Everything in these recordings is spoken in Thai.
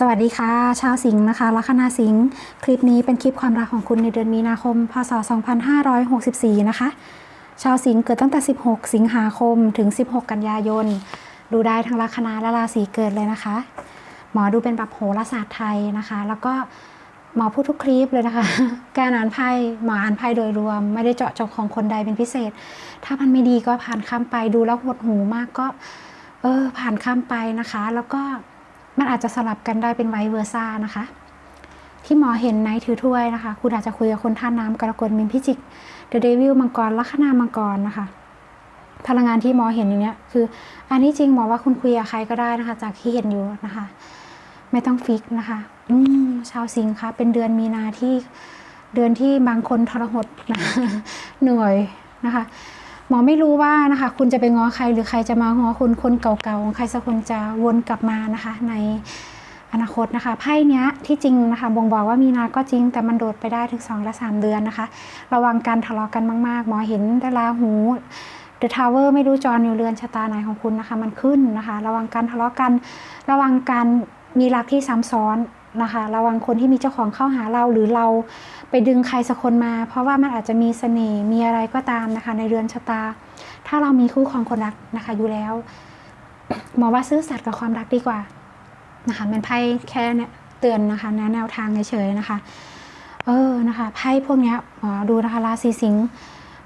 สวัสดีค่ะ ชาวสิงห์นะคะลัคนาสิงห์คลิปนี้เป็นคลิปความรักของคุณในเดือนมีนาคม พศ 2564 นะคะ ชาวสิงห์เกิดตั้งแต่ 16 สิงหาคมถึง 16 กันยายน ดูได้ทั้งลัคนาและราศีเกิดเลยนะคะ หมอดูเป็นแบบโหราศาสตร์ไทยนะคะ แล้วก็หมอพูดทุกคลิปเลยนะคะ การอ่านไพ่หมออ่านไพ่โดยรวม ไม่ได้เจาะจงของคนใดเป็นพิเศษ ถ้ามันไม่ดีก็ผ่านข้ามไปดูแล้วหดหูมากก็ เออผ่านข้ามไปนะคะ แล้วก็ มันอาจจะสลับกันได้เป็นไวเวอร์ซ่านะคะ ที่หมอเห็นไนท์ถือถ้วยนะคะ คุณอาจจะคุยกับคนท่าน้ำกรกฎมินพิจิกเดอะเดวิลมังกรลัคนามังกรนะคะ พลังงานที่หมอเห็นอย่างเนี้ยคือ อันนี้จริงหมอว่าคุณคุยกับใครก็ได้นะคะ จากที่เห็นอยู่นะคะ ไม่ต้องฟิกนะคะ อืมชาวสิงห์คะเป็นเดือนมีนาที่เดือนที่บางคนทรหดนะเหนื่อยนะคะ หมอไม่รู้ว่านะคะ คุณจะไปง้อใครหรือใครจะมาง้อคุณคนเก่าๆของใครสักคนจะวนกลับมานะคะ ในอนาคตนะคะไพ่เนี้ยที่จริงนะคะบ่งบอกว่ามีนาก็จริง แต่มันโดดไปได้ถึง 2 และ 3 เดือนนะคะ ระวังการทะเลาะกันมากๆ หมอเห็นดาราหูเดอะทาวเวอร์ไม่รู้จอยู่เรือนชะตาไหนของคุณนะคะ มันขึ้นนะคะ ระวังการทะเลาะกัน ระวังการมีรักที่ซ้ำซ้อน นะคะ ระวังคนที่มีเจ้าของเข้าหาเราหรือเราไปดึงใครสักคนมา เพราะว่ามันอาจจะมีเสน่ห์มีอะไรก็ตามนะคะ ในเรือนชะตา ถ้าเรามีคู่ครองคนรักนะคะ อยู่แล้วหมอว่าซื่อสัตย์กับความรักดีกว่านะคะเป็นไพ่แค่เนี่ยเตือนนะคะแนวแนวทางเฉยๆนะคะเออนะคะไพ่พวกนี้หมอดูนะคะราศีสิงห์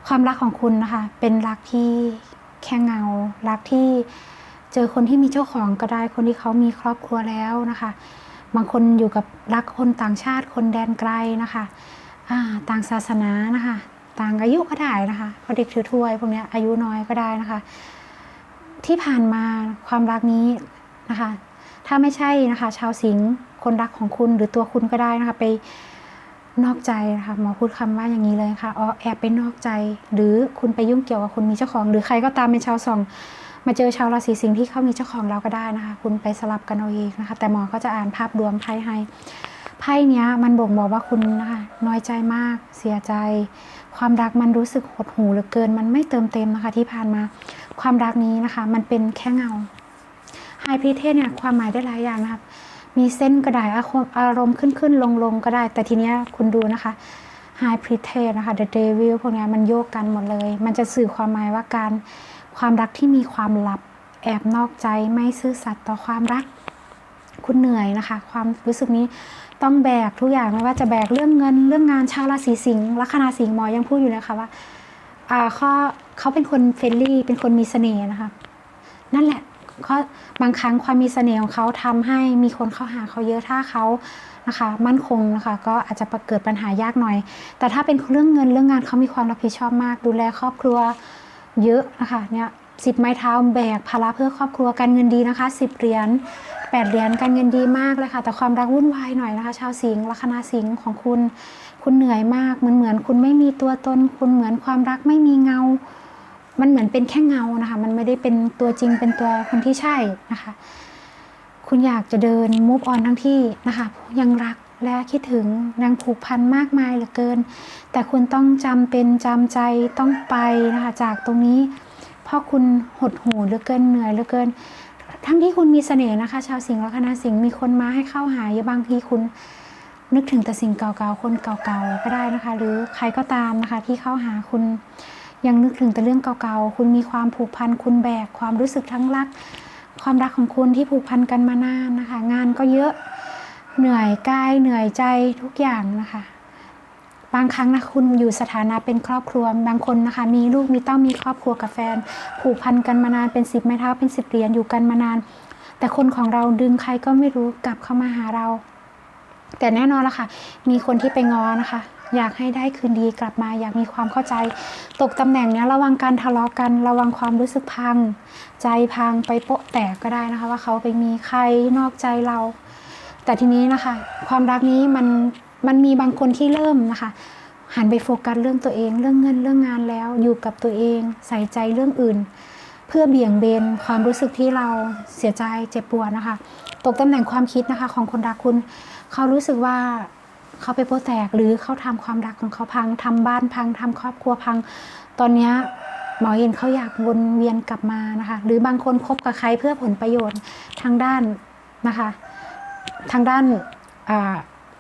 ความรักของคุณนะคะ เป็นรักที่แค่เงา รักที่เจอคนที่มีเจ้าของก็ได้คนที่เขามีครอบครัวแล้วนะคะ บางคนอยู่กับรักคนต่างชาติคนแดนไกลนะคะต่างศาสนานะคะ ต่างอายุก็ได้นะคะพราะเด็กถือถ้วยพวกนี้อายุน้อยก็ได้นะคะ ที่ผ่านมาความรักนี้นะคะ ถ้าไม่ใช่นะคะ ชาวสิงห์คนรักของคุณหรือตัวคุณก็ได้นะคะ ไปนอกใจนะคะหมอพูดคำว่าอย่างนี้เลยค่ะอ๋อแอบไปนอกใจ หรือคุณไปยุ่งเกี่ยวกับคนมีเจ้าของ หรือใครก็ตามเป็นชาวสอง มาเจอชาวราศีสิงห์ที่เขามีเจ้าของเราก็ได้นะคะ คุณไปสลับกันเอาเองนะคะ แต่หมอก็จะอ่านภาพรวมไพ่ให้ไพ่เนี้ยมันบ่งบอกว่าคุณนะคะน้อยใจมาก เสียใจ ความรักมันรู้สึกหดหู่เหลือเกิน มันไม่เติมเต็มนะคะที่ผ่านมา ความรักนี้นะคะ มันเป็นแค่เงาไฮพีเทสเนี่ยความหมายได้หลายอย่างนะคะมีเส้นก็ได้อารมณ์อารมณ์ขึ้นขึ้นลงลงก็ได้ แต่ทีเนี้ยคุณดูนะคะไฮพีเทสนะคะ The Devil พวกนี้มันโยกกันหมดเลย มันจะสื่อความหมายว่าการ ความรักที่มีความลับ แอบนอกใจไม่ซื่อสัตย์ต่อความรัก คุณเหนื่อยนะคะ ความรู้สึกนี้ต้องแบกทุกอย่างไม่ว่าจะแบกเรื่องเงินเรื่องงานชาวราศีสิงห์ลัคนาสิงห์หมอยังพูดอยู่เลยค่ะว่าอ่าเขาเขาเป็นคนเฟรนลี่ เป็นคนมีเสน่ห์นะคะ นั่นแหละเขาบางครั้งความมีเสน่ห์ของเขาทำให้มีคนเข้าหาเขาเยอะถ้าเขานะคะ มั่นคงนะคะ ก็อาจจะเกิดปัญหายากหน่อย แต่ถ้าเป็นเรื่องเงินเรื่องงานเขามีความรับผิดชอบมาก ดูแลครอบครัว เยอะนะคะเนี่ยสิบไม้เท้าแบกภาระเพื่อครอบครัวการเงินดีนะคะสิบเหรียญแปดเหรียญการเงินดีมากเลยค่ะ แต่ความรักวุ่นวายหน่อยนะคะ ชาวสิงห์ลัคนาสิงห์ของคุณ คุณเหนื่อยมากเหมือนเหมือนคุณไม่มีตัวตน คุณเหมือนความรักไม่มีเงา มันเหมือนเป็นแค่เงานะคะ มันไม่ได้เป็นตัวจริงเป็นตัวคนที่ใช่นะคะ คุณอยากจะเดินมูฟออนทั้งที่นะคะ ยังรัก และคิดถึงยังผูกพันมากมายเหลือเกิน แต่คุณต้องจำเป็นจำใจต้องไปนะคะจากตรงนี้ เพราะคุณหดหูเหลือเกินเหนื่อยเหลือเกิน ทั้งที่คุณมีเสน่ห์นะคะ ชาวสิงห์ละคณะสิงห์มีคนมาให้เข้าหายบางทีคุณนึกถึงแต่สิ่งเก่าๆ คนเก่าๆ ก็ได้นะคะ หรือใครก็ตามนะคะที่เข้าหาคุณยังนึกถึงแต่เรื่องเก่าๆ คุณมีความผูกพัน คุณแบกความรู้สึกทั้งรัก ความรักของคุณที่ผูกพันกันมานานนะคะ งานก็เยอะ เหนื่อยกายเหนื่อยใจทุกอย่างนะคะ บางครั้งนะคุณอยู่สถานะเป็นครอบครัว บางคนนะคะ มีลูกมีเต้ามีครอบครัวกับแฟน ผูกพันกันมานานเป็นสิบไม้เท้าเป็นสิบเหรียญอยู่กันมานาน แต่คนของเราดึงใครก็ไม่รู้กลับเข้ามาหาเรา แต่แน่นอนละค่ะ มีคนที่ไปง้อนะคะ อยากให้ได้คืนดีกลับมา อยากมีความเข้าใจ ตกตำแหน่งเนี้ยระวังการทะเลาะกันระวังความรู้สึกพัง ใจพังไปโปะแตกก็ได้นะคะ ว่าเขาไปมีใครนอกใจเรา แต่ทีนี้นะคะ ความรักนี้มันมันมีบางคนที่เริ่มนะคะ หันไปโฟกัสเรื่องตัวเอง เรื่องเงินเรื่องงานแล้วอยู่กับตัวเอง ใส่ใจเรื่องอื่น เพื่อเบี่ยงเบนความรู้สึกที่เราเสียใจเจ็บปวดนะคะ ตกตำแหน่งความคิดนะคะ ของคนรักคุณ เขารู้สึกว่าเขาไปโปะแตกหรือเขาทำความรักของเขาพังทำบ้านพังทำครอบครัวพัง ตอนนี้หมอเห็นเขาอยากวนเวียนกลับมานะคะ หรือบางคนคบกับใครเพื่อผลประโยชน์ทางด้านนะคะ ทางด้าน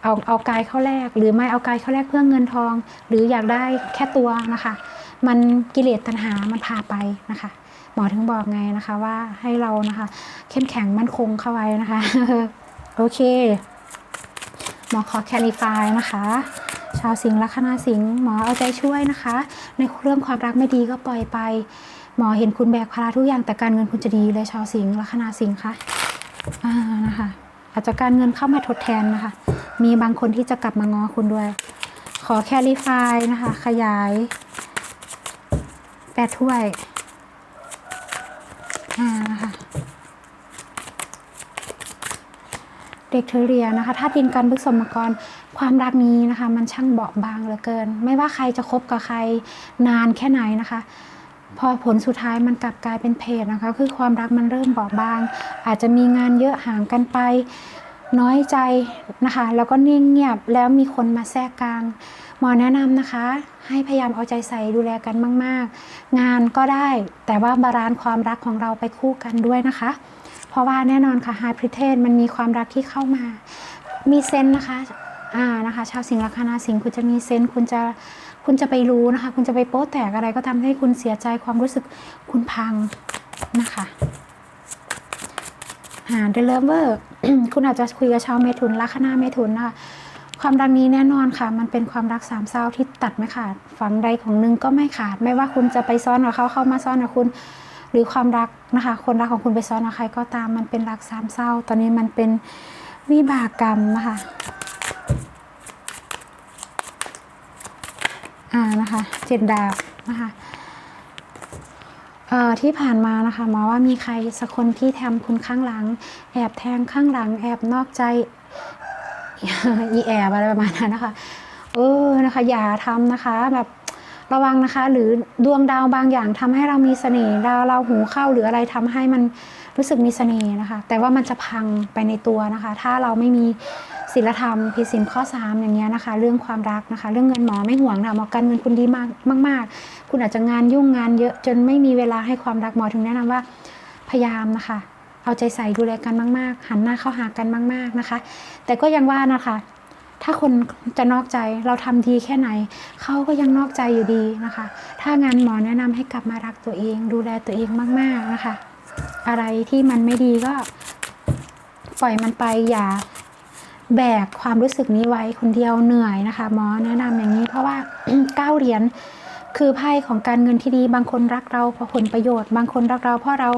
เอาเอากายเข้าแลกหรือไม่เอากายเข้าแลกเพื่อเงินทอง หรืออยากได้แค่ตัวนะคะ มันกิเลสตัณหามันพาไปนะคะหมอถึงบอกไงนะคะว่าให้เรานะคะ เข้มแข็งมั่นคงเข้าไว้นะคะ โอเค หมอขอแคลิฟายนะคะ ชาวสิงห์ลัคนาสิงห์หมอเอาใจช่วยนะคะ ในเรื่องความรักไม่ดีก็ปล่อยไป หมอเห็นคุณแบกภาระทุกอย่างแต่การเงินคุณจะดีเลยชาวสิงห์ลัคนาสิงห์ค่ะอ่านะคะ อาจจะการเงินเข้ามาทดแทนนะคะ มีบางคนที่จะกลับมาง้อคุณด้วย ขอแคลิฟายนะคะ ขยายแปดถ้วยอ่านะคะเด็กเทอเรียนะคะถ้าดินกันพฤกษมกรความรักนี้นะคะ มันช่างเบาบางเหลือเกิน ไม่ว่าใครจะคบกับใครนานแค่ไหนนะคะ พอผลสุดท้ายมันกลับกลายเป็นเพศนะคะ คือความรักมันเริ่มเบาบาง อาจจะมีงานเยอะห่างกันไป น้อยใจนะคะ แล้วก็นิ่งเงียบแล้วมีคนมาแทรกกลางหมอแนะนำนะคะ ให้พยายามเอาใจใส่ดูแลกันมาก ๆ งานก็ได้แต่ว่าบาลานซ์ความรักของเราไปคู่กันด้วยนะคะ เพราะว่าแน่นอนค่ะไฮพริเทนมันมีความรักที่เข้ามา มีเซนนะคะอ่านะคะ ชาวสิงห์ลัคนาสิงห์คุณจะมีเซนคุณจะ คุณจะไปรู้นะคะ คุณจะไปโป๊ะแตกอะไรก็ทำให้คุณเสียใจความรู้สึกคุณพังนะคะอ่าเดลเวอร์คุณอาจจะคุยกับชาวเมถุนลัคนาเมถุนนะคะความรักนี้แน่นอนค่ะ มันเป็นความรักสามเศร้าที่ตัดไม่ขาดฝั่งใดของหนึ่งก็ไม่ขาด ไม่ว่าคุณจะไปซ้อนกับเขาเข้ามาซ้อนกับคุณ หรือความรักนะคะ คนรักของคุณไปซ้อนกับใครก็ตาม มันเป็นรักสามเศร้า ตอนนี้มันเป็นวิบากกรรมนะคะ อ่านะคะเจ็ดดาบนะคะเอ่อที่ผ่านมานะคะหมอว่ามีใครสักคนที่ทำคุณข้างหลัง แอบแทงข้างหลัง แอบนอกใจอีแอบอะไรประมาณนั้นนะคะเออนะคะอย่าทำนะคะแบบระวังนะคะ หรือดวงดาวบางอย่างทำให้เรามีเสน่ห์ดาวเราหูเข้าหรืออะไรทำให้มัน รู้สึกมีเสน่ห์นะคะ แต่ว่ามันจะพังไปในตัวนะคะ ถ้าเราไม่มีศีลธรรมผิดศีลข้อ 3 อย่างเงี้ยนะคะ เรื่องความรักนะคะ เรื่องเงินหมอไม่ห่วงค่ะหมอการเงินคุณดีมากมากๆ คุณอาจจะงานยุ่งงานเยอะจนไม่มีเวลาให้ความรักหมอถึงแนะนำว่าพยายามนะคะ เอาใจใส่ดูแลกันมากๆ หันหน้าเข้าหากันมาก ๆนะคะ แต่ก็ยังว่านะคะ ถ้าคนจะนอกใจเราทำดีแค่ไหนเขาก็ยังนอกใจอยู่ดีนะคะ ถ้างานหมอแนะนำให้กลับมารักตัวเอง ดูแลตัวเองมากๆนะคะ อะไรที่มันไม่ดีก็ปล่อยมันไปอย่าแบกความรู้สึกนี้ไว้คนเดียวเหนื่อยนะคะหมอแนะนำอย่างนี้เพราะว่าเก้าเหรียญคือไพ่ของการเงินที่ดีบางคนรักเราเพราะผลประโยชน์ บางคนรักเราเพราะเรา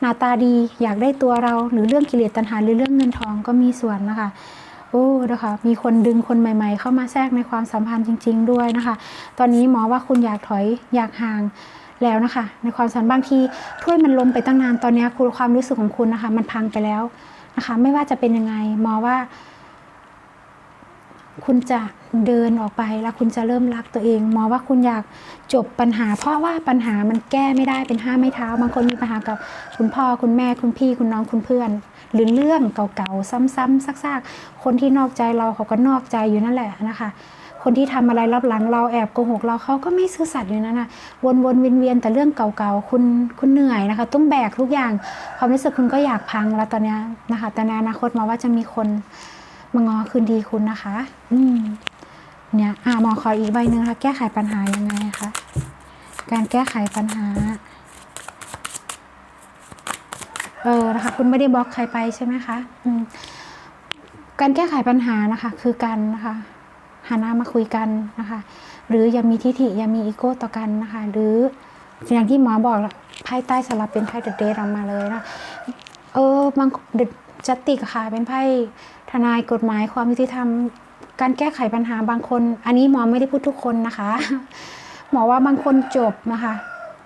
หน้าตาดีอยากได้ตัวเรา หรือเรื่องกิเลสตัณหาหรือเรื่องเงินทองก็มีส่วนนะคะโอ้นะคะมีคนดึงคนใหม่ ๆ เข้ามาแทรกในความสัมพันธ์จริง ๆ ด้วยนะคะ ตอนนี้หมอว่าคุณอยากถอยอยากห่าง แล้วนะคะ ในความสัมพันธ์บางทีถ้วยมันล้มไปตั้งนานตอนนี้คุณความรู้สึกของคุณนะคะ มันพังไปแล้วนะคะ ไม่ว่าจะเป็นยังไงมอว่า คุณจะ เดินออกไปแล้วคุณจะเริ่มรักตัวเองหมอว่าคุณอยากจบปัญหา เพราะว่าปัญหามันแก้ไม่ได้เป็นห้าไม่เท้าบางคนมีปัญหากับคุณพ่อคุณแม่คุณพี่คุณน้องคุณเพื่อน หรือเรื่องเก่าๆซ้ำๆซากๆ คนที่นอกใจเราเขาก็นอกใจอยู่นั่นแหละนะคะคนที่ทำอะไรรับหลังเราแอบโกหกเราเขาก็ไม่ซื่อสัตย์อยู่นั่นนะวนๆเวียนๆแต่เรื่องเก่าๆคุณคุณเหนื่อยนะคะ ต้องแบกทุกอย่างความรู้สึกคุณก็อยากพังแล้วตอนนี้นะคะ แต่ในอนาคตหมาว่าจะมีคน มางอคืนดีคุณนะคะ อืม เนี่ย อ่าหมอขออีกใบหนึ่งค่ะ แก้ไขปัญหายังไงคะ การแก้ไขปัญหา เออ นะคะ คุณไม่ได้บล็อกใครไปใช่ไหมคะ อืม การแก้ไขปัญหานะคะ คือการนะคะหาหน้ามาคุยกันนะคะ หรืออย่ามีทิฐิอย่ามีอีโก้ต่อกันนะคะ หรืออย่างที่หมอบอกไพ่ใต้สลับเป็นไพ่เดอะเดทออกมาเลยนะ เออบางเดจัตติกค่ะ เป็นไพ่ ทนายกฎหมายความยุติธรรม การแก้ไขปัญหาบางคน อันนี้หมอไม่ได้พูดทุกคนนะคะ หมอว่าบางคนจบนะคะ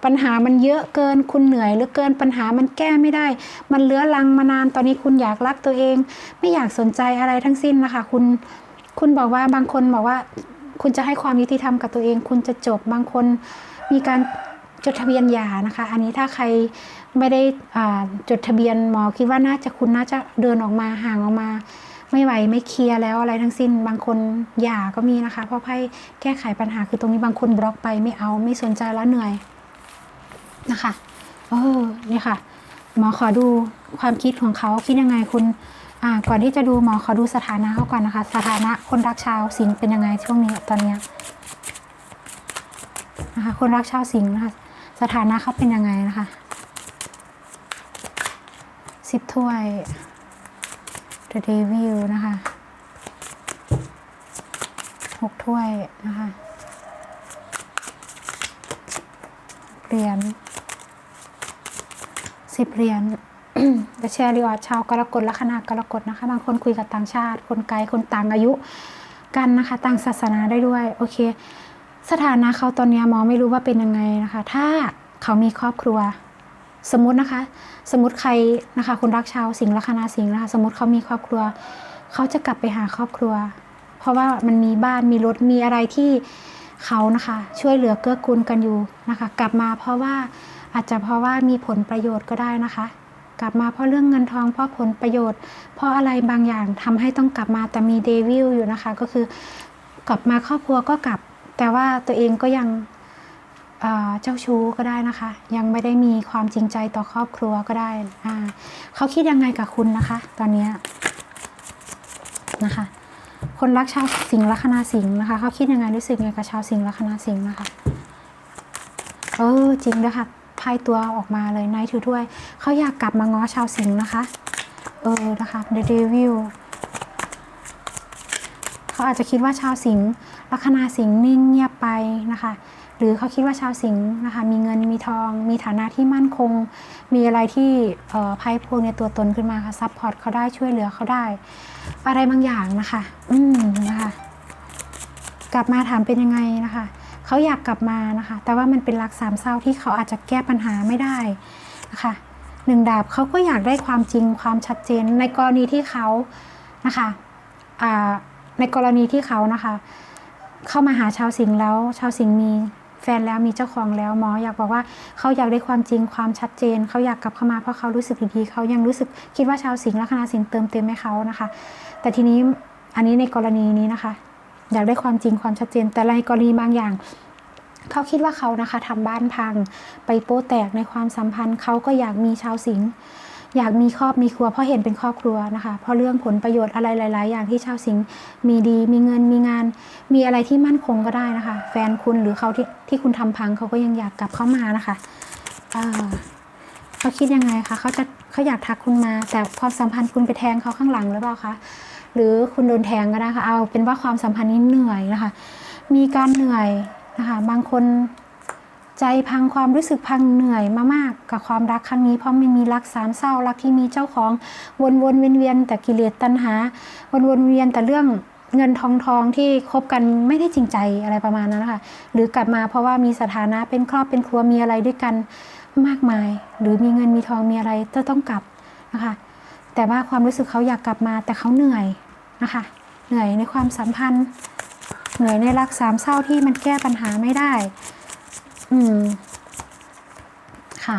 ปัญหามันเยอะเกินคุณเหนื่อยเหลือเกินปัญหามันแก้ไม่ได้ มันเลื้อรังมานานตอนนี้คุณอยากรักตัวเอง ไม่อยากสนใจอะไรทั้งสิ้นนะคะ คุณคุณบอกว่าบางคนบอกว่าคุณจะให้ความยุติธรรมกับตัวเอง คุณจะจบบางคนมีการจดทะเบียนหย่านะคะ อันนี้ถ้าใครไม่ได้อ่าจดทะเบียนหมอคิดว่าน่าจะคุณน่าจะเดินออกมาห่างออกมา ไม่ไหวไม่เคลียร์แล้วอะไรทั้งสิ้น บางคนหย่าก็มีนะคะ เพราะไพ่แก้ไขปัญหาคือตรงนี้บางคนบล็อกไปไม่เอาไม่สนใจแล้วเหนื่อยนะคะเออนี่ค่ะ หมอขอดูความคิดของเขาคิดยังไงคุณอ่าก่อนที่จะดูหมอขอดูสถานะเขาก่อนนะคะ สถานะคนรักชาวสิงเป็นยังไงช่วงนี้ตอนเนี้ยนะคะคนรักชาวสิงนะคะสถานะเขาเป็นยังไงนะคะสิบถ้วย The Devil นะคะหกถ้วยนะคะเหรียญสิบเหรียญแต่แชร์รีวอร์ดชาวกรกฎและคณะกรกฎนะคะ บางคนคุยกับต่างชาติ คนไกล คนต่างอายุกันนะคะ ต่างศาสนาได้ด้วย โอเค สถานะเขาตอนนี้หมอไม่รู้ว่าเป็นยังไงนะคะ ถ้าเขามีครอบครัว สมมตินะคะ สมมติใครนะคะคนรักชาวสิงห์ลัคนาสิงห์นะคะ สมมติเขามีครอบครัว เขาจะกลับไปหาครอบครัว เพราะว่ามันมีบ้านมีรถมีอะไรที่เขานะคะ ช่วยเหลือเกื้อกูลกันอยู่นะคะ กลับมาเพราะว่าอาจจะเพราะว่ามีผลประโยชน์ก็ได้นะคะ กลับมาเพราะเรื่องเงินทองเพราะผลประโยชน์ เพราะอะไรบางอย่างทำให้ต้องกลับมาแต่มีเดวิลอยู่นะคะ ก็คือกลับมาครอบครัวก็กลับ แต่ว่าตัวเองก็ยัง เจ้าชู้ก็ได้นะคะ ยังไม่ได้มีความจริงใจต่อครอบครัวก็ได้เขาคิดยังไงกับคุณนะคะ ตอนนี้นะคะ คนรักชาวสิงห์ลัคนาสิงห์นะคะเขาคิดยังไงรู้สึกยังไงกับชาวสิงห์ลัคนาสิงห์นะคะเออจริงด้วยค่ะไพ่ตัวออกมาเลยนายถือถ้วยเขาอยากกลับมาง้อชาวสิงห์นะคะ เออนะคะ The Devil เขาอาจจะคิดว่าชาวสิงห์ลัคนาสิงห์นิ่งเงียบไปนะคะ หรือเขาคิดว่าชาวสิงห์นะคะมีเงินมีทอง มีฐานะที่มั่นคง มีอะไรที่เอ่อไพ่พวกเนี้ยตัวตนขึ้นมาค่ะซัพพอร์ตเขาได้ช่วยเหลือเขาได้ อะไรบางอย่างนะคะ อืมนะคะ กลับมาถามเป็นยังไงนะคะเขาอยากกลับมานะคะ แต่ว่ามันเป็นรักสามเศร้าที่เขาอาจจะแก้ปัญหาไม่ได้นะคะหนึ่งดาบเขาก็อยากได้ความจริงความชัดเจน ในกรณีที่เขานะคะในกรณีที่เขานะคะ เข้ามาหาชาวสิงห์แล้ว ชาวสิงห์มี แฟนแล้วมีเจ้าของแล้วหมออยากบอกว่าเขาอยากได้ความจริงความชัดเจนเขาอยากกลับเข้ามาเพราะเขารู้สึกดีๆเขายังรู้สึกคิดว่าชาวสิงห์ลัคนาสิงห์เติมเต็มให้เขานะคะ แต่ทีนี้อันนี้ในกรณีนี้นะคะ อยากได้ความจริงความชัดเจน แต่ในกรณีบางอย่างเขาคิดว่าเขานะคะทำบ้านพัง ไปโป้แตกในความสัมพันธ์เขาก็อยากมีชาวสิงห์ อยากมีครอบมีครัวเพราะเห็นเป็นครอบครัวนะคะ เพราะเรื่องผลประโยชน์อะไรหลาย ๆ อย่างที่ชาวสิงห์มีดี มีเงินมีงาน มีอะไรที่มั่นคงก็ได้นะคะ แฟนคุณหรือเขาที่ที่คุณทำพังเขาก็ยังอยากกลับเข้ามานะคะอ่าเขาคิดยังไงคะเขาจะเขาอยากทักคุณมา แต่ความสัมพันธ์คุณไปแทงเขาข้างหลังหรือเปล่าคะหรือคุณโดนแทงก็ได้ค่ะเอาเป็นว่าความสัมพันธ์นี้เหนื่อยนะคะ มีการเหนื่อยนะคะ บางคน ใจพังความรู้สึกพังเหนื่อยมามากกับความรักครั้งนี้เพราะไม่มีรักสามเศร้ารักที่มีเจ้าของวนวนเวียนเวียนๆแต่กิเลสตัณหา วนวนเวียนแต่เรื่องเงินทองทองที่คบกันไม่ได้จริงใจอะไรประมาณนั้นนะคะหรือกลับมาเพราะว่ามีสถานะเป็นครอบเป็นครัวมีอะไรด้วยกันมากมาย หรือมีเงินมีทองมีอะไรจะต้องกลับนะคะแต่ว่าความรู้สึกเขาอยากกลับมาแต่เขาเหนื่อยนะคะเหนื่อยในความสัมพันธ์ เหนื่อยในรักสามเศร้าที่มันแก้ปัญหาไม่ได้ อืม ค่ะ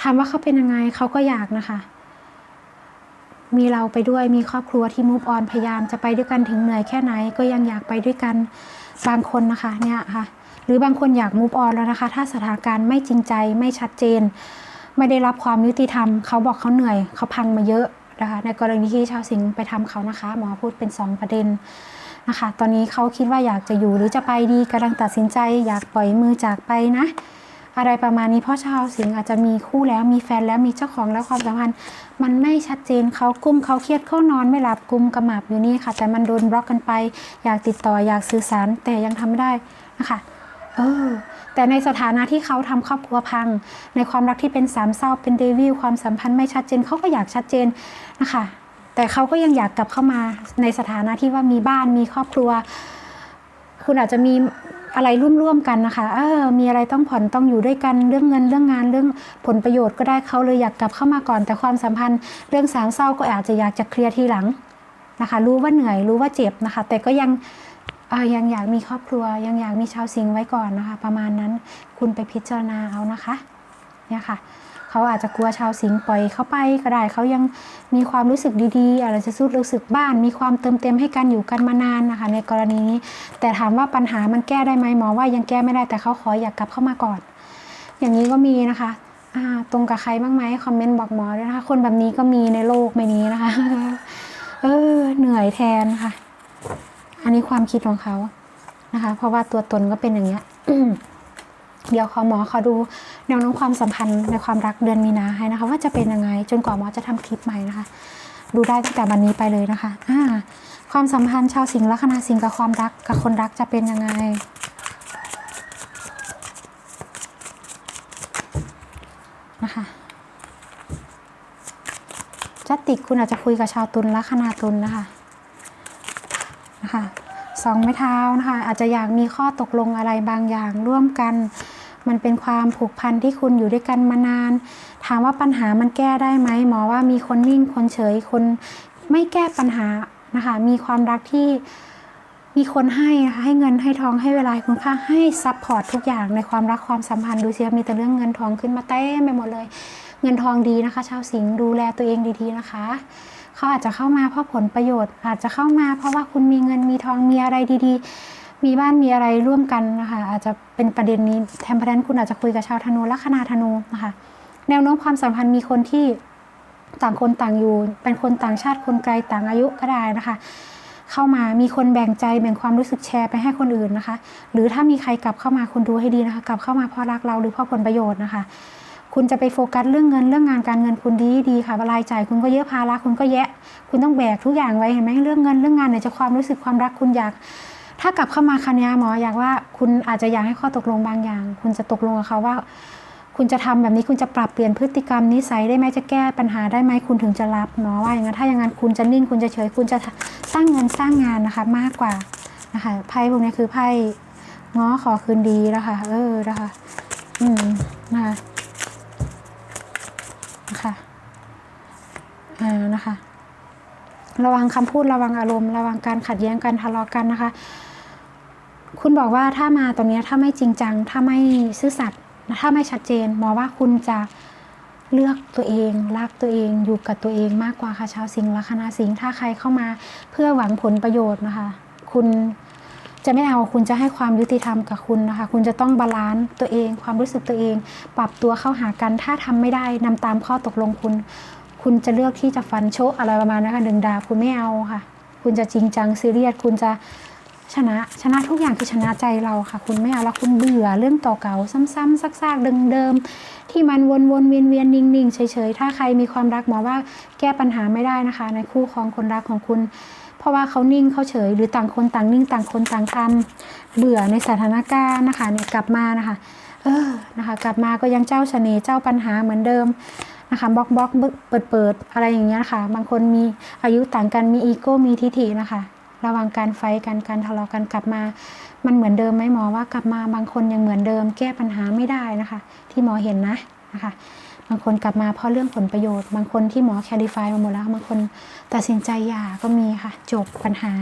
ถามว่าเขาเป็นยังไงเขาก็อยากนะคะ มีเราไปด้วยมีครอบครัวที่มูฟออนพยายามจะไปด้วยกันถึงเหนื่อยแค่ไหน ก็ยังอยากไปด้วยกันบางคนนะคะ เนี่ยค่ะ หรือบางคนอยากมูฟออนแล้วนะคะ ถ้าสถานการณ์ไม่จริงใจไม่ชัดเจน ไม่ได้รับความยุติธรรมเขาบอกเขาเหนื่อยเขาพังมาเยอะนะคะในกรณีที่ชาวสิงห์ไปทำเขานะคะ หมอพูดเป็น 2 ประเด็น นะคะ ตอนนี้เขาคิดว่าอยากจะอยู่หรือจะไปดีกำลังตัดสินใจ อยากปล่อยมือจากไปนะ อะไรประมาณนี้เพราะชาวสิงห์อาจจะมีคู่แล้วมีแฟนแล้วมีเจ้าของแล้วความสัมพันธ์ มันไม่ชัดเจนเขากุ้มเขาเครียดเขานอนไม่หลับกุมกระหมับอยู่นี่ค่ะ แต่มันโดนบล็อกกันไป อยากติดต่ออยากสื่อสารแต่ยังทำไม่ได้นะคะเออแต่ในสถานะที่เขาทำครอบครัวพัง ในความรักที่เป็นสามเศร้าเป็นเดวิลความสัมพันธ์ไม่ชัดเจนเขาก็อยากชัดเจนนะคะ แต่เขาก็ยังอยากกลับเข้ามาในสถานะที่ว่ามีบ้านมีครอบครัว คุณอาจจะมีอะไรร่วมๆกันนะคะ เออ มีอะไรต้องผ่อนต้องอยู่ด้วยกันเรื่องเงินเรื่องงานเรื่องผลประโยชน์ก็ได้เขาเลยอยากกลับเข้ามาก่อน แต่ความสัมพันธ์เรื่องสามเศร้าก็อาจจะอยากจะเคลียร์ทีหลังนะคะ รู้ว่าเหนื่อยรู้ว่าเจ็บนะคะ แต่ก็ยังอ่ายังอยากมีครอบครัว ยังอยากมีชาวสิงไว้ก่อนนะคะ ประมาณนั้นคุณไปพิจารณาเอานะคะเนี่ยค่ะ เขาอาจจะกลัวชาวสิงห์ปล่อยเขาไปก็ได้เขายังมีความรู้สึกดีๆ อาจจะสู้รู้สึกบ้าน มีความเติมเต็มให้กันอยู่กันมานานนะคะ ในกรณีนี้ แต่ถามว่าปัญหามันแก้ได้ไหมหมอว่ายังแก้ไม่ได้แต่เขาขออยากกลับเข้ามาก่อน อย่างนี้ก็มีนะคะตรงกับใครบ้างไหมคอมเมนต์บอกหมอด้วยนะคะ คนแบบนี้ก็มีในโลกใบนี้นะคะเหนื่อยแทนค่ะ อันนี้ความคิดของเขานะคะ เพราะว่าตัวตนก็เป็นอย่างเงี้ย เดี๋ยวขอหมอขอดูแนวโน้มความสัมพันธ์ในความรักเดือนมีนาให้นะคะ ว่าจะเป็นยังไงจนกว่าหมอจะทำคลิปใหม่นะคะ ดูได้ตั้งแต่วันนี้ไปเลยนะคะอ่าความสัมพันธ์ชาวสิงห์ลัคนาสิงห์กับความรักกับคนรักจะเป็นยังไงนะคะจัติกคุณอาจจะคุยกับชาวตุลลัคนาตุลนะคะนะคะ สองไม้เท้านะคะ อาจจะอยากมีข้อตกลงอะไรบางอย่างร่วมกัน มันเป็นความผูกพันที่คุณอยู่ด้วยกันมานาน ถามว่าปัญหามันแก้ได้ไหมหมอว่ามีคนนิ่งคนเฉยคนไม่แก้ปัญหานะคะ มีความรักที่มีคนให้นะคะให้เงินให้ทองให้เวลาคุณค่าให้ซัพพอร์ตทุกอย่างในความรักความสัมพันธ์ดูสิมีแต่เรื่องเงินทองขึ้นมาเต็มไปหมดเลย เงินทองดีนะคะ ชาวสิงห์ดูแลตัวเองดีๆนะคะ เขาอาจจะเข้ามาเพราะผลประโยชน์ อาจจะเข้ามาเพราะว่าคุณมีเงินมีทองมีอะไรดีๆ มีบ้านมีอะไรร่วมกันนะคะอาจจะเป็นประเด็นนี้แทนพนันคุณอาจจะคุยกับชาวธนูลัคนาธนูนะคะแนวโน้มความสัมพันธ์มีคนที่ต่างคนต่างอยู่ เป็นคนต่างชาติคนไกลต่างอายุก็ได้นะคะ เข้ามามีคนแบ่งใจแบ่งความรู้สึกแชร์ไปให้คนอื่นนะคะ หรือถ้ามีใครกลับเข้ามาคุณดูให้ดีนะคะ กลับเข้ามาเพราะรักเราหรือเพราะผลประโยชน์นะคะ คุณจะไปโฟกัสเรื่องเงินเรื่องงานการเงินคุณดีดีค่ะรายจ่ายคุณก็เยอะภาระคุณก็แยะ คุณต้องแบกทุกอย่างไว้เห็นไหมเรื่องเงินเรื่องงานเนี่ยจะความรู้สึกความรักคุณอยาก ถ้ากลับเข้ามาคันยาหมออยากว่าคุณอาจจะอยากให้ข้อตกลงบางอย่าง คุณจะตกลงกับเขาว่า คุณจะทำแบบนี้คุณจะปรับเปลี่ยนพฤติกรรมนิสัยได้ไหมจะแก้ปัญหาได้ไหมคุณถึงจะรับเนาะว่าอย่างนั้นถ้าอย่างนั้นคุณจะนิ่งคุณจะเฉยคุณจะสร้างเงินสร้างงานนะคะมากกว่านะคะไพ่พวกนี้คือไพ่ง้อขอคืนดีนะคะเออนะคะอืมนะคะ นะคะอ่านะคะ ระวังคำพูดระวังอารมณ์ ระวังการขัดแย้งกันทะเลาะกันนะคะ คุณบอกว่าถ้ามาตรงนี้ถ้าไม่จริงจัง ถ้าไม่ซื่อสัตย์ถ้าไม่ชัดเจนหมอว่าคุณจะเลือกตัวเอง รักตัวเองอยู่กับตัวเองมากกว่าค่ะชาวสิงห์ลัคนาสิงห์ถ้าใครเข้ามาเพื่อหวังผลประโยชน์นะคะ คุณ จะไม่เอาคุณจะให้ความยุติธรรมกับคุณนะคะ คุณจะต้องบาลานซ์ตัวเอง ความรู้สึกตัวเอง ปรับตัวเข้าหากัน ถ้าทำไม่ได้นำตามข้อตกลงคุณ คุณจะเลือกที่จะฟันโชกอะไรประมาณนั้นค่ะดึงดาคุณไม่เอาค่ะ คุณจะจริงจังซีเรียสคุณจะชนะชนะทุกอย่างคือชนะใจเราค่ะ คุณไม่เอาแล้วคุณเบื่อเรื่องต่อเก่าซ้ำๆซากๆเดิมๆที่มันวนๆเวียนๆนิ่งๆเฉยๆถ้าใครมีความรักหมอว่าแก้ปัญหาไม่ได้นะคะ ในคู่ครองคนรักของคุณ ราะว่าเขานิ่งเขาเฉย หรือต่างคนต่างนิ่งต่างคนต่างทำเบื่อในสถานการณ์นะคะเนี่ยกลับมานะคะ เออนะคะ กลับมาก็ยังเจ้าเสน่ห์เจ้าปัญหาเหมือนเดิมนะคะบล็อกบล็อกเปิดเปิดอะไรอย่างเงี้ยค่ะบางคนมีอายุต่างกันมีอีโก้มีทิฐินะคะ ระวังการไฟกันการทะเลาะกันกลับมา มันเหมือนเดิมไหมหมอว่ากลับมาบางคนยังเหมือนเดิม แก้ปัญหาไม่ได้นะคะ ที่หมอเห็นนะนะคะ บางคนกลับมาเพราะเรื่องผลประโยชน์ บางคนที่หมอแคลิฟายมาหมดแล้ว บางคนตัดสินใจหย่าก็มีค่ะ จบปัญหา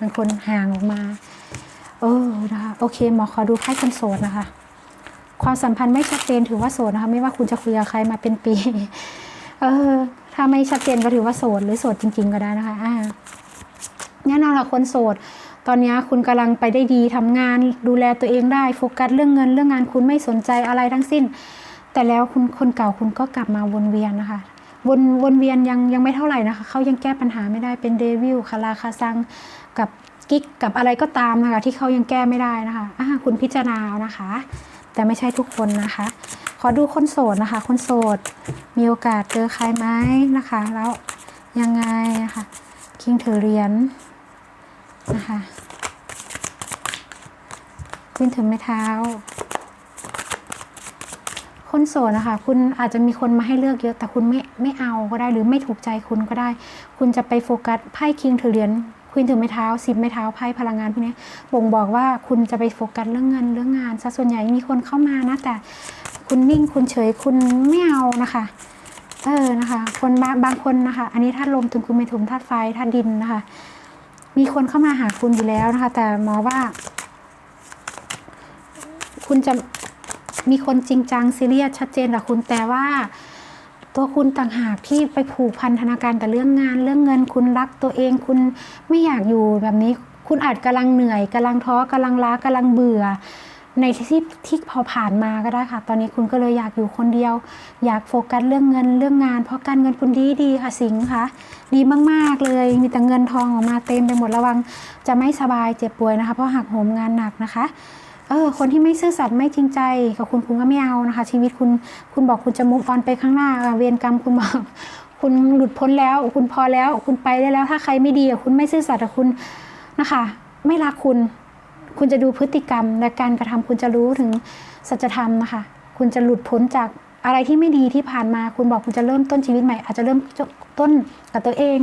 บางคนห่างออกมาเออนะคะโอเคหมอขอดูไพ่คนโสดนะคะ ความสัมพันธ์ไม่ชัดเจนถือว่าโสดนะคะ ไม่ว่าคุณจะคุยกับใครมาเป็นปี เออ ถ้าไม่ชัดเจนก็ถือว่าโสดหรือโสดจริง ๆ ก็ได้นะคะอ่าแน่นอนละคนโสดตอนนี้คุณกำลังไปได้ดีทำงานดูแลตัวเองได้โฟกัสเรื่องเงินเรื่องงานคุณไม่สนใจอะไรทั้งสิ้น แต่แล้วคุณคนเก่าคุณก็กลับมาวนเวียนนะคะวนวนเวียนยังยังไม่เท่าไหร่นะคะเขายังแก้ปัญหาไม่ได้เป็นเดวิลคาราคาซังกับกิ๊กกับอะไรก็ตามนะคะที่เขายังแก้ไม่ได้นะคะอ่าคุณพิจารณานะคะ แต่ไม่ใช่ทุกคนนะคะ ขอดูคนโสดนะคะ คนโสดมีโอกาสเจอใครไหมนะคะ แล้วยังไงนะคะคิงถือเหรียญนะคะขึ้นถือไม้เท้า คนโสดนะคะคุณอาจจะมีคนมาให้เลือกเยอะ แต่คุณไม่ไม่เอาก็ได้หรือไม่ถูกใจคุณก็ได้ คุณจะไปโฟกัสไพ่คิงถือเหรียญควีนถือไม้เท้าสิบไม้เท้าไพ่พลังงานพวกนี้บ่งบอกว่าคุณจะไปโฟกัสเรื่องเงินเรื่องงานซะส่วนใหญ่มีคนเข้ามานะแต่คุณนิ่งคุณเฉยคุณไม่เอานะคะเออนะคะคนบางบางคนนะคะ อันนี้ธาตุลมถึงคุณเมถุมธาตุไฟธาตุดินนะคะ มีคนเข้ามาหาคุณอยู่แล้วนะคะ แต่หมอว่า คุณจะ มีคนจริงจังซีเรียสชัดเจนกับคุณแต่ว่า ตัวคุณต่างหากที่ไปผูกพันธนาการแต่เรื่องงาน เรื่องเงินคุณรักตัวเอง คุณไม่อยากอยู่แบบนี้ คุณอาจกำลังเหนื่อยกำลังท้อกำลังล้ากำลังเบื่อ ในที่ที่พอผ่านมาก็ได้ค่ะ ตอนนี้คุณก็เลยอยากอยู่คนเดียว อยากโฟกัสเรื่องเงินเรื่องงาน เพราะการเงินคุณดีดีค่ะสิงห์ค่ะดีมากๆเลย มีแต่เงินทองออกมาเต็มไปหมดระวัง จะไม่สบายเจ็บป่วยนะคะ เพราะหักโหมงานหนักนะคะ เออคนที่ไม่ซื่อสัตย์ไม่จริงใจกับคุณคุณก็ไม่เอานะคะ ชีวิตคุณคุณบอกคุณจะมุกออนไปข้างหน้าเวรกรรมคุณบอกคุณหลุดพ้นแล้ว คุณพอแล้วคุณไปได้แล้ว ถ้าใครไม่ดีคุณไม่ซื่อสัตย์กับคุณนะคะ ไม่รักคุณ คุณจะดูพฤติกรรมและการกระทำคุณจะรู้ถึงสัจธรรมนะคะ คุณจะหลุดพ้นจากอะไรที่ไม่ดีที่ผ่านมา คุณบอกคุณจะเริ่มต้นชีวิตใหม่ อาจจะเริ่มต้นกับตัวเอง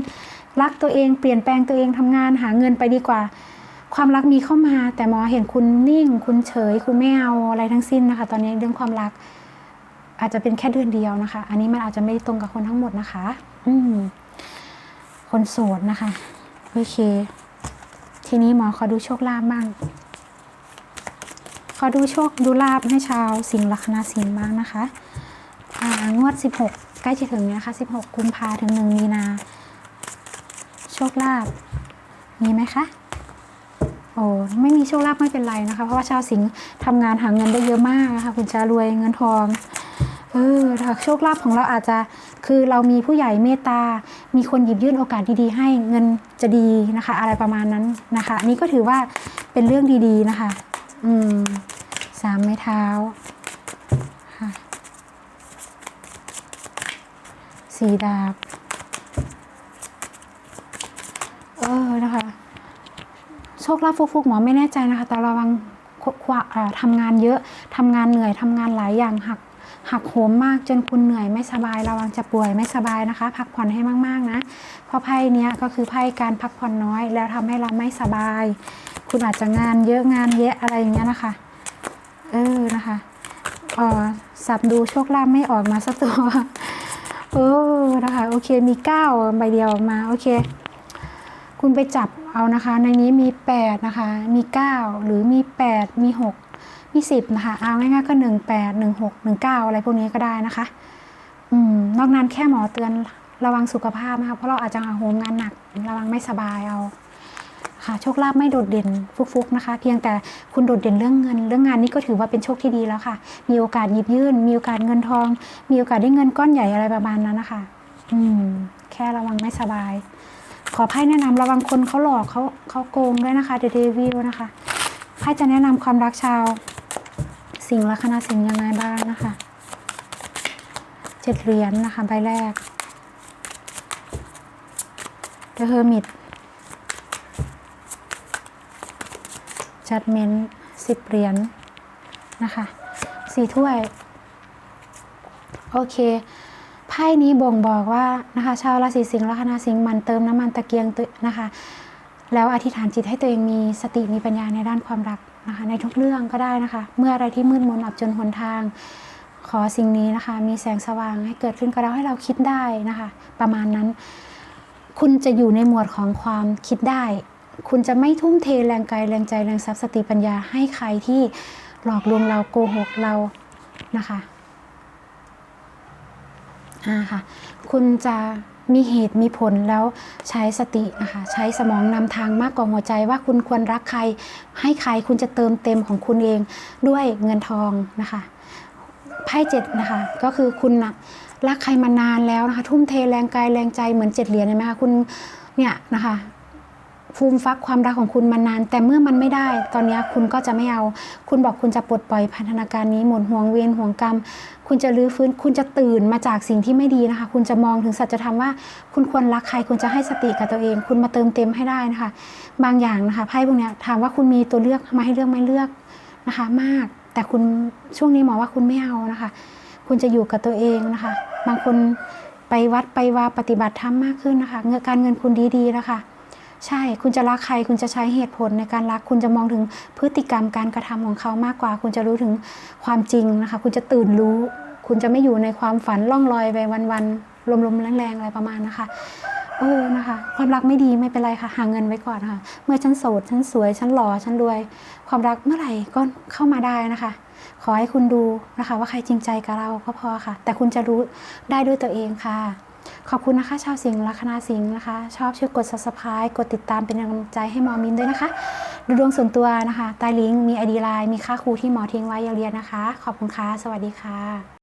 รักตัวเองเปลี่ยนแปลงตัวเองทำงานหาเงินไปดีกว่า ความรักมีเข้ามาแต่หมอเห็นคุณนิ่ง คุณเฉย คุณไม่เอาอะไรทั้งสิ้นนะคะ ตอนนี้เรื่องความรัก อาจจะเป็นแค่เดือนเดียวนะคะ อันนี้มันอาจจะไม่ตรงกับคนทั้งหมดนะคะ อืมคนโสดนะคะ โอเค ทีนี้หมอขอดูโชคลาภบ้างขอดูโชคดูลาภให้ชาวสิงห์ลัคนาสิงห์บ้างนะคะงวด 16 ใกล้จะถึงนี้ยค่ะ16 กุมภาถึง 1 มีนา โชคลาภมีไหมคะ โอ้ไม่มีโชคลาภไม่เป็นไรนะคะ เพราะว่าชาวสิงห์ทำงานหาเงินได้เยอะมากนะคะคุณจะรวยเงินทองเออถ้าโชคลาภของเราอาจจะคือเรามีผู้ใหญ่เมตตา มีคนหยิบยื่นโอกาสดีๆ ให้เงินจะดีนะคะ อะไรประมาณนั้นนะคะนนี้ก็ถือว่าเป็นเรื่องดีๆนะคะ อืมสามไม้เท้าค่ะสีดาบ เออนะคะ โชคลาภฟุกๆหมอไม่แน่ใจนะคะ แต่ระวังควควอ่าทำงานเยอะทำงานเหนื่อยทำงานหลายอย่างหักหักโหมมากจนคุณเหนื่อยไม่สบายระวังจะป่วยไม่สบายนะคะ พักผ่อนให้มากๆนะเพราะไพ่เนี้ยก็คือไพ่การพักผ่อนน้อย แล้วทำให้เราไม่สบาย คุณอาจจะงานเยอะงานเยอะอะไรอย่างเงี้ยนะคะเออนะคะเออสับดูโชคลาภไม่ออกมาสักตัวเออนะคะโอเคมีเก้าใบเดียวมาโอเค คุณไปจับเอานะคะ ในนี้มี 8 นะคะ มี 9 หรือมี 8 มี 6 มี 10 นะคะ เอาง่ายๆก็ 1 8 1 6 1 9 อะไรพวกนี้ก็ได้นะคะอืมนอกนั้นแค่หมอเตือนระวังสุขภาพนะคะเพราะเราอาจจะหาโหมงานหนัก ระวังไม่สบายเอาค่ะโชคลาภไม่โดดเด่นฟุกๆนะคะ เพียงแต่คุณโดดเด่นเรื่องเงิน เรื่องงานนี่ก็ถือว่าเป็นโชคที่ดีแล้วค่ะ มีโอกาสหยิบยื่น มีโอกาสเงินทอง มีโอกาสได้เงินก้อนใหญ่อะไรประมาณนั้นนะคะ อืม แค่ระวังไม่สบาย ขอไพ่แนะนำระวังคนเขาหลอกเขาเขาโกงด้วยนะคะเดเดวิลนะคะไพ่จะแนะนำความรักชาว สิงห์ลัคนาสิงห์ยังไงบ้างนะคะเจ็ดเหรียญนะคะใบแรก The Hermit Judgment สิบเหรียญนะคะสี่ถ้วย โอเค ไพ่นี้บ่งบอกว่านะคะ ชาวราศีสิงห์ลัคนาสิงห์มันเติมน้ำมันตะเกียงตัวนะคะ แล้วอธิษฐานจิตให้ตัวเองมีสติมีปัญญาในด้านความรักนะคะ ในทุกเรื่องก็ได้นะคะ เมื่ออะไรที่มืดมนอับจนหนทาง ขอสิ่งนี้นะคะ มีแสงสว่างให้เกิดขึ้นก็ได้ให้เราคิดได้นะคะ ประมาณนั้น คุณจะอยู่ในหมวดของความคิดได้ คุณจะไม่ทุ่มเทแรงกายแรงใจแรงทรัพย์สติปัญญาให้ใครที่หลอกลวงเราโกหกเรานะคะ่าค่ะ คุณจะมีเหตุมีผลแล้วใช้สตินะคะใช้สมองนำทางมากกว่าหัวใจว่าคุณควรรักใคร ให้ใครคุณจะเติมเต็มของคุณเองด้วยเงินทองนะคะไพ่เจ็ดนะคะก็คือคุณนะรักใครมานานแล้วนะคะทุ่มเทแรงกายแรงใจเหมือนเจ็ดเหรียญเห็นไหมคะคุณเนี่ยนะคะ ฟูมฟักความรักของคุณมานาน แต่เมื่อมันไม่ได้ ตอนนี้คุณก็จะไม่เอา คุณบอกคุณจะปลดปล่อยพันธนาการนี้หมดห่วงเวรห่วงกรรม คุณจะรื้อฟื้น คุณจะตื่นมาจากสิ่งที่ไม่ดีนะคะ คุณจะมองถึงสัจธรรมว่า คุณควรรักใคร คุณจะให้สติกับตัวเอง คุณมาเติมเต็มให้ได้นะคะ บางอย่างนะคะไพ่พวกนี้ถามว่าคุณมีตัวเลือกมาให้เลือกไม่เลือกนะคะ มาก แต่คุณช่วงนี้หมอว่าคุณไม่เอานะคะ คุณจะอยู่กับตัวเองนะคะ บางคนไปวัดไปวาปฏิบัติธรรมมากขึ้นนะคะ เงินการเงินคุณดีๆนะคะ ใช่คุณจะรักใครคุณจะใช้เหตุผลในการรัก คุณจะมองถึงพฤติกรรมการกระทำของเขามากกว่า คุณจะรู้ถึงความจริงนะคะ คุณจะตื่นรู้ คุณจะไม่อยู่ในความฝันล่องลอยไปวันๆลมๆแรงๆอะไรประมาณนะคะเออนะคะ ความรักไม่ดีไม่เป็นไรค่ะ หาเงินไว้ก่อนค่ะ เมื่อฉันโสดฉันสวยฉันหล่อฉันรวย ความรักเมื่อไหร่ก็เข้ามาได้นะคะ ขอให้คุณดูนะคะ ว่าใครจริงใจกับเราก็พอค่ะ แต่คุณจะรู้ได้ด้วยตัวเองค่ะ ขอบคุณนะคะชาวสิงห์ลัคนาสิงห์นะคะ ชอบช่วยกด subscribe กดติดตามเป็นกำลังใจให้หมอมินด้วยนะคะ ดูดวงส่วนตัวนะคะใต้ลิงก์มี ID ไลน์มีค่าครูที่หมอทิ้งไว้อย่าเรียนนะคะ ขอบคุณค่ะ สวัสดีค่ะ